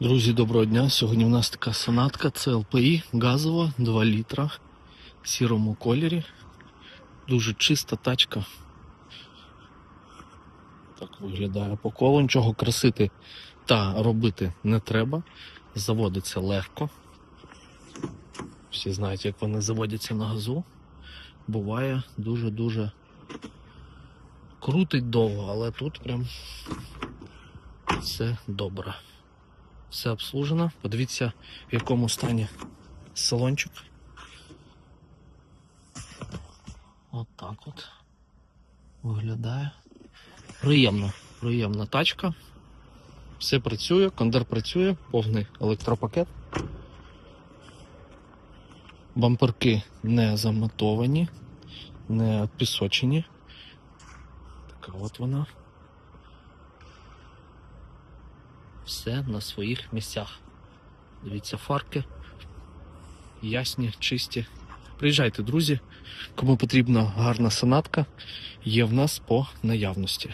Друзі, доброго дня. Сьогодні у нас така сонатка, це ЛПІ газова, 2 літра в сірому кольорі. Дуже чиста тачка. Так виглядає по колу. Нічого красити та робити не треба. Заводиться легко. Всі знають, як вони заводяться на газу. Буває дуже-дуже крутить довго, але тут прям все добре. Все обслужено. Подивіться, в якому стані салончик. От так от. Виглядає. Приємно, приємна тачка. Все працює, кондер працює, повний електропакет. Бамперки не замотовані, не пісочені. Така от вона. Все на своїх місцях. Дивіться, фарки ясні, чисті. Приїжджайте, друзі. Кому потрібна гарна санатка, є в нас по наявності.